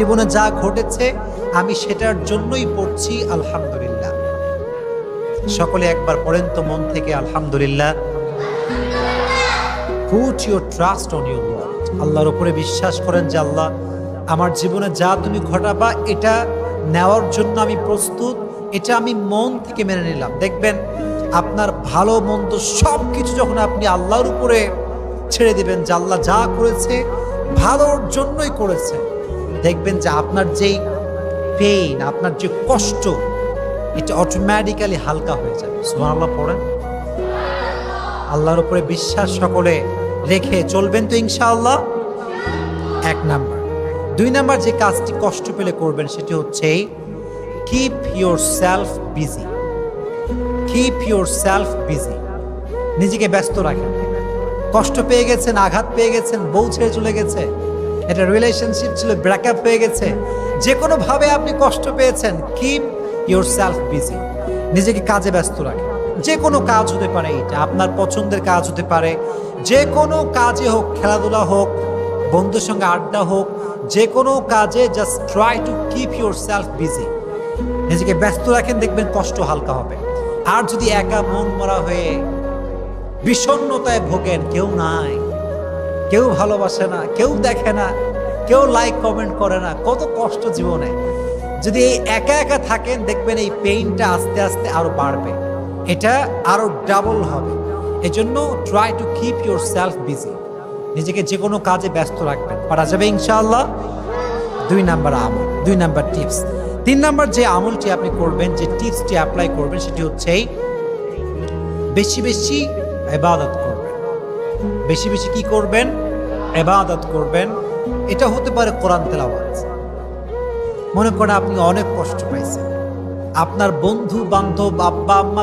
জীবনে যা ঘটেছে, আমি সেটার জন্যই পড়ছি, আলহামদুলিল্লাহ। সকলে একবার পড়েন তো মন থেকে, আলহামদুলিল্লাহ। Put your trust on your আল্লাহর উপরে বিশ্বাস করেন যে আল্লাহ, আমার জীবনে যা তুমি ঘটাবা, এটা নেওয়ার জন্য আমি প্রস্তুত, এটা আমি মন থেকে মেনে নিলাম। দেখবেন, আপনার ভালো, মন্দ সব কিছু যখন আপনি আল্লাহর উপরে ছেড়ে দিবেন যে আল্লাহ যা করেছে, ভালোর জন্যই করেছে। দেখবেন যে আপনার যেই পেইন আপনার যে কষ্ট, এটা অটোমেটিক্যালি হালকা হয়ে যাবে। সুমান আল্লাহ পড়েন। আল্লাহর উপরে বিশ্বাস সকলে রেখে চলবেন তো ইনশাআল্লাহ। এক নাম্বার। দুই নাম্বার যে কাজটি কষ্ট পেলে করবেন সেটি হচ্ছে keep yourself busy keep yourself busy নিজেকে ব্যস্ত রাখেন। কষ্ট পেয়ে গেছেন, আঘাত পেয়ে গেছেন, বউ ছেড়ে চলে গেছে। এটা রিলেশনশিপ ছিল ব্রেকআপ হয়ে গেছে। যে কোনোভাবে আপনি কষ্ট পেয়েছেন কিপ ইউর সেলফ বিজি নিজেকে কাজে ব্যস্ত রাখেন যে কোনো কাজ হতে পারে এটা আপনার পছন্দের কাজ হতে পারে। যে কোনো কাজে হোক, খেলাধুলা হোক, বন্ধুর সঙ্গে আড্ডা হোক যে কোনো কাজে just try to keep yourself busy নিজেকে ব্যস্ত রাখেন, দেখবেন কষ্ট হালকা হবে। আর যদি একা মন মরা হয়ে বিষণ্ণতায় ভোগেন, কেউ নাই। কেউ ভালোবাসে না, কেউ দেখে না, কেউ লাইক কমেন্ট করে না। কত কষ্ট জীবনে। যদি এই একা একা থাকেন, দেখবেন এই পেইনটা আস্তে আস্তে আরও বাড়বে। এটা আরও ডাবল হবে। এজন্য try to keep yourself busy নিজেকে যে কোনো কাজে ব্যস্ত রাখবেন। পারা যাবে ইনশাআল্লাহ। দুই নাম্বার আমল, দুই নাম্বার টিপস তিন নাম্বার যে আমলটি আপনি করবেন, যে টিপসটি অ্যাপ্লাই করবেন, সেটি হচ্ছে বেশি বেশি এবাদত করবেন বেশি বেশি কি করবেন? এবাদত করবেন। এটা হতে পারে কোরআন তেলাওয়াত। মনে করেন আপনি অনেক কষ্ট পাইছেন। আপনার বন্ধু বান্ধব আব্বা আম্মা